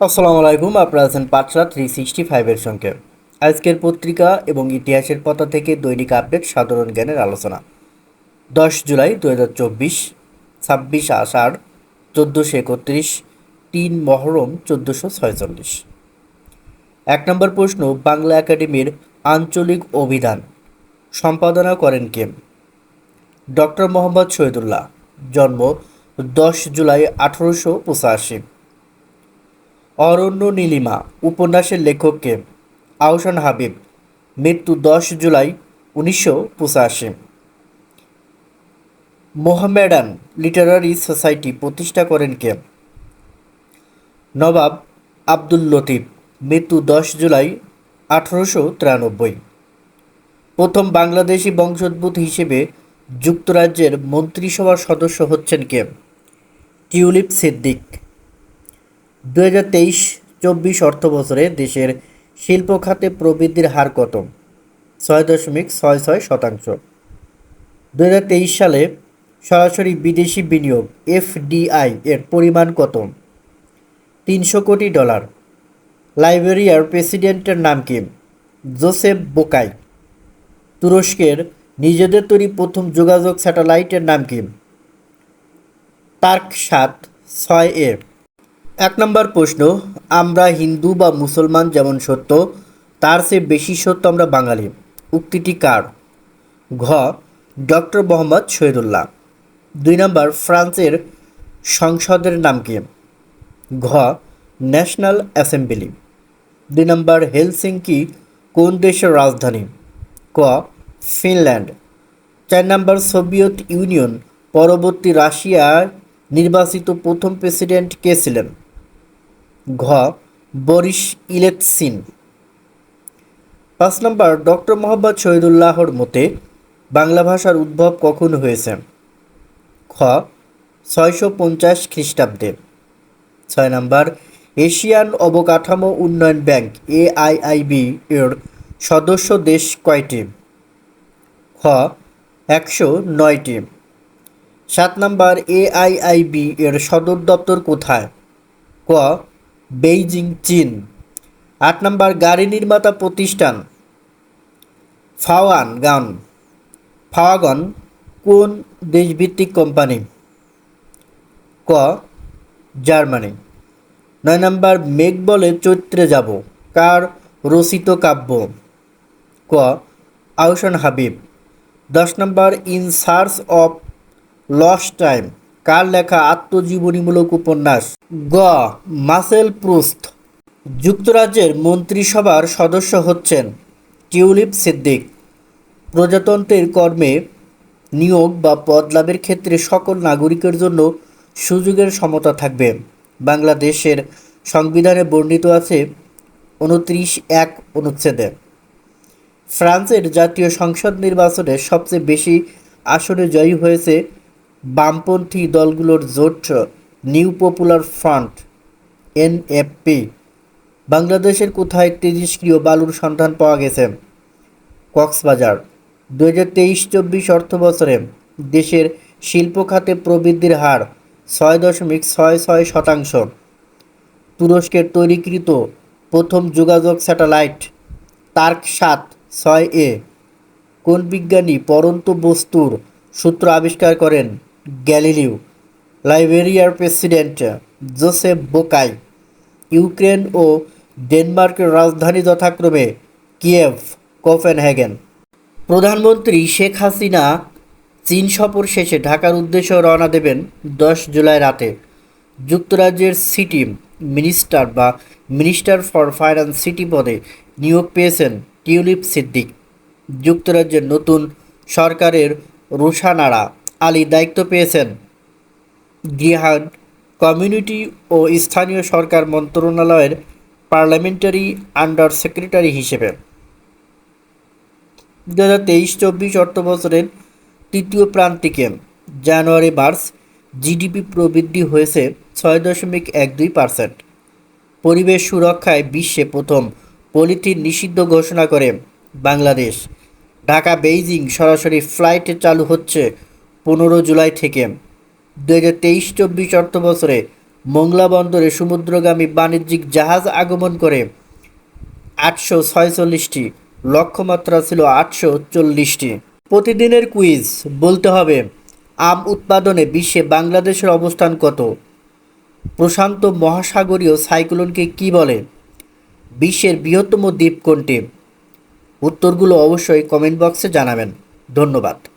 আসসালামু আলাইকুম, আপনারা আছেন পাঁচরা থ্রি সিক্সটি ফাইভের সঙ্গে। আজকের পত্রিকা এবং ইতিহাসের পাতা থেকে দৈনিক আপডেট, সাধারণ জ্ঞানের আলোচনা। দশ জুলাই দু হাজার চব্বিশ, ছাব্বিশ আষাঢ়, চোদ্দোশো একত্রিশ, তিন মহরম, চোদ্দোশো ছয়চল্লিশ। এক নম্বর প্রশ্ন, বাংলা একাডেমির আঞ্চলিক অভিধান সম্পাদনা করেন কে? ডক্টর মোহাম্মদ শহীদুল্লাহ, জন্ম দশ জুলাই আঠারোশো পঁচাশি। অরণ্য নীলিমা উপন্যাসের লেখককে। আহসান হাবিব, মৃত্যু দশ জুলাই উনিশশো পঁচাশি। মোহামেডান লিটারারি সোসাইটি প্রতিষ্ঠা করেন কে? নবাব আব্দুল লতিফ, মৃত্যু দশ জুলাই আঠারোশো তিরানব্বই। প্রথম বাংলাদেশি বংশোদ্ভূত হিসেবে যুক্তরাজ্যের মন্ত্রিসভার সদস্য হচ্ছেন কে? টিউলিপ সিদ্দিক। দু হাজার তেইশ চব্বিশ অর্থ বছরে দেশের শিল্প খাতে প্রবৃদ্ধির হার কত? ছয় দশমিক ছয় ছয় শতাংশ। দু হাজার তেইশ সালে সরাসরি বিদেশি বিনিয়োগ, এফডিআই, এর পরিমাণ কত? তিনশো কোটি ডলার। লাইবেরিয়ার প্রেসিডেন্টের নাম কি? Joseph Boakai. তুরস্কের নিজেদের তৈরি প্রথম যোগাযোগ স্যাটেলাইটের নাম কি? তার্ক সাত ছয় এ। এক নম্বর প্রশ্ন, আমরা হিন্দু বা মুসলমান যেমন সত্য, তার চেয়ে বেশি সত্য আমরা বাঙালি। উক্তিটি কার? ঘ, ডক্টর মোহাম্মদ শহীদুল্লাহ। দুই নম্বর, ফ্রান্সের সংসদের নাম কি? ঘ, ন্যাশনাল অ্যাসেম্বলি। দুই নম্বর, হেলসিঙ্কি কোন দেশের রাজধানী? ক, ফিনল্যান্ড। চার নম্বর, সোভিয়েত ইউনিয়ন, পরবর্তী রাশিয়ার নির্বাচিত প্রথম প্রেসিডেন্ট কে ছিলেন? ঘ বরিস ইলেকসিন। পাঁচ নম্বর, ডক্টর মোহাম্মদ শহীদুল্লাহর মতে বাংলা ভাষার উদ্ভব কখন হয়েছে? খ, ছয়শো পঞ্চাশ খ্রিস্টাব্দে। ছয় নম্বর, এশিয়ান অবকাঠামো উন্নয়ন ব্যাংক এআইআইবি এর সদস্য দেশ কয়টি? খ, একশো নয়টি। সাত নম্বর এআইআইবি এর সদর দপ্তর কোথায়? ক বেইজিং, চীন। আট নম্বর গাড়ি নির্মাতা প্রতিষ্ঠান। ফাওয়ান গান। ফাওয়াগন, কোন দেশভিত্তিক কোম্পানি? ক, জার্মানি। নয় নম্বর, মেঘ বলে চৈত্রে যাব, কার রচিত কাব্য? ক, আহসান হাবিব। দশ নম্বর, in search of lost time. কার লেখা আত্মজীবনীমূলক উপন্যাস? গ. Marcel Proust. যুক্তরাজ্যের মন্ত্রিসভার সদস্য হচ্ছেন টিউলিপ সিদ্দিক। প্রজাতন্ত্রের কর্মে নিয়োগ বা পদ লাভের ক্ষেত্রে সকল নাগরিকের জন্য সুযোগের সমতা থাকবে। বাংলাদেশের সংবিধানে বর্ণিত আছে উনত্রিশ এক অনুচ্ছেদে। ফ্রান্সের জাতীয় সংসদ নির্বাচনে সবচেয়ে বেশি আসনে জয়ী হয়েছে বামপন্থী দলগুলোর জোট নিউ পপুলার ফ্রন্ট, এনএফপি। বাংলাদেশের কোথায় তেজস্ক্রিয় বালুর সন্ধান পাওয়া গেছে? কক্সবাজার। দু হাজার তেইশ চব্বিশ অর্থ বছরে দেশের শিল্প খাতে প্রবৃদ্ধির হার ছয় দশমিক ছয় ছয় শতাংশ। তুরস্কের তৈরিকৃত প্রথম যোগাযোগ স্যাটেলাইট তার্ক সাত ছয় এ। কোন বিজ্ঞানী পরন্ত বস্তুর সূত্র আবিষ্কার করেন? গ্যালিলিও, লাইবেরিয়ার প্রেসিডেন্ট জোসেফ বোকাই, ইউক্রেন ও ডেনমার্কের রাজধানী যথাক্রমে কিয়েভ, কোপেনহেগেন। প্রধানমন্ত্রী শেখ হাসিনা চীন সফর শেষে ঢাকার উদ্দেশ্যে রওনা দেবেন দশ জুলাই রাতে। যুক্তরাজ্যের সিটি মিনিস্টার বা মিনিস্টার ফর ফাইন্যান্স সিটি পদে নিয়োগ পেয়েছেন টিউলিপ সিদ্দিক। যুক্তরাজ্যের নতুন সরকারের রোশানারা আলী দায়িত্ব পেয়েছেন। গৃহায়ণ কমিউনিটি ও স্থানীয় সরকার মন্ত্রণালয়ের পার্লামেন্টারি আন্ডার সেক্রেটারি হিসেবে। দু হাজার তেইশ চব্বিশ অর্থ বছরের তৃতীয় প্রান্তিকে জানুয়ারি মার্চ জিডিপি প্রবৃদ্ধি হয়েছে ছয় দশমিক এক দুই পার্সেন্ট। পরিবেশ সুরক্ষায় বিশ্বে প্রথম পলিথিন নিষিদ্ধ ঘোষণা করে বাংলাদেশ। ঢাকা বেইজিং সরাসরি ফ্লাইটে চালু হচ্ছে পনেরো জুলাই থেকে। দু হাজার তেইশ চব্বিশ অর্থ বছরে মোংলা বন্দরে সমুদ্রগামী বাণিজ্যিক জাহাজ আগমন করে আটশো ছয়চল্লিশটি, লক্ষ্যমাত্রা ছিল আটশো চল্লিশটি। প্রতিদিনের কুইজ, বলতে হবে, আম উৎপাদনে বিশ্বে বাংলাদেশের অবস্থান কত? প্রশান্ত মহাসাগরীয় সাইক্লোনকে কি বলে? বিশ্বের বৃহত্তম দ্বীপ কোনটি? উত্তরগুলো অবশ্যই কমেন্ট বক্সে জানাবেন। ধন্যবাদ।